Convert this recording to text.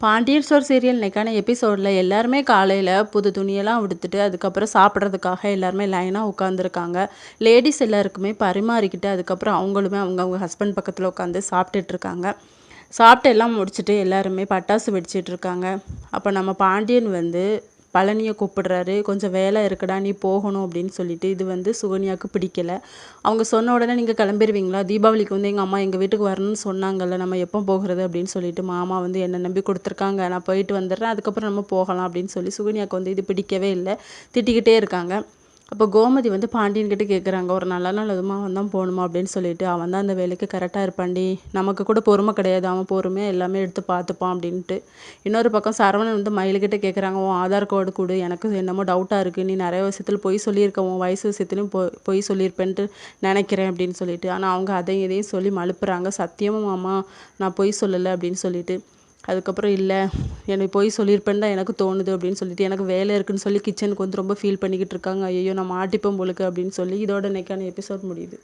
Pandian store serial இன்றைக்கான எபிசோடில் எல்லாருமே காலையில் புது துணியெல்லாம் உடுத்துட்டு அதுக்கப்புறம் சாப்பிட்றதுக்காக எல்லாருமே லைனாக உட்காந்துருக்காங்க லேடிஸ் எல்லாருக்குமே பரிமாறிக்கிட்டு அதுக்கப்புறம் அவங்களுமே அவங்கவுங்க ஹஸ்பண்ட் பக்கத்தில் உட்காந்து சாப்பிட்டுட்ருக்காங்க சாப்பிட்டு எல்லாம் முடிச்சுட்டு எல்லாருமே பட்டாசு வெடிச்சிட்ருக்காங்க அப்போ நம்ம பாண்டியன் வந்து பழனியை கூப்பிடுறாரு கொஞ்சம் வேலை இருக்குடா நீ போகணும் அப்படின்னு சொல்லிட்டு இது வந்து சுகன்யாவுக்கு பிடிக்கல. அவங்க சொன்ன உடனே நீங்கள் கிளம்பிடுவீங்களா தீபாவளிக்கு வந்து எங்கள் அம்மா எங்கள் வீட்டுக்கு வரணும்னு சொன்னாங்கல்ல நம்ம எப்போ போகிறது? அப்படின்னு சொல்லிட்டு மாமா வந்து என்னை நம்பி கொடுத்துருக்காங்க நான் போயிட்டு வந்துடுறேன் அதுக்கப்புறம் நம்ம போகலாம் அப்படின்னு சொல்லி சுகன்யாவுக்கு வந்து இது பிடிக்கவே இல்லை. திட்டிக்கிட்டே இருக்காங்க. அப்போ கோமதி வந்து பாண்டியன்கிட்ட கேட்குறாங்க ஒரு நல்ல நாள் அதுமா அவன் தான் போகணுமா அப்படின்னு சொல்லிட்டு அவன் தான் அந்த வேலைக்கு கரெக்டாக இருப்பாண்டி நமக்கு கூட பொறுமை கிடையாது. அவன் பொறுமையாக எல்லாமே எடுத்து பார்த்துப்பான் அப்படின்ட்டு. இன்னொரு பக்கம் சரவணன் வந்து மயிலுக்கிட்ட கேட்குறாங்க உன் ஆதார் கார்டு கொடு. எனக்கு என்னமோ டவுட்டாக இருக்குது நீ நிறைய விஷயத்தில் பொய் சொல்லியிருக்க. உன் வயசு விஷயத்துலையும் பொய் பொய் சொல்லியிருப்பேன்ட்டு நினைக்கிறேன் அப்படின்னு சொல்லிட்டு. ஆனால் அவங்க அதையும் இதையும் சொல்லி மழுப்புறாங்க. சத்தியமும் மாமா நான் பொய் சொல்லலை அப்படின்னு சொல்லிட்டு. அதுக்கப்புறம் இல்லை. எனக்கு போய் சொல்லியிருப்பேன்னு தான் எனக்கு தோணுது அப்படின்னு சொல்லிட்டு எனக்கு வேலை இருக்குதுன்னு சொல்லி கிச்சனுக்கு வந்து ரொம்ப ஃபீல் பண்ணிக்கிட்டு இருக்காங்க. ஐயோ நான் மாட்டிப்பேன் போலுக்கு அப்படின்னு சொல்லி இதோட இன்னைக்கான எபிசோட் முடியுது.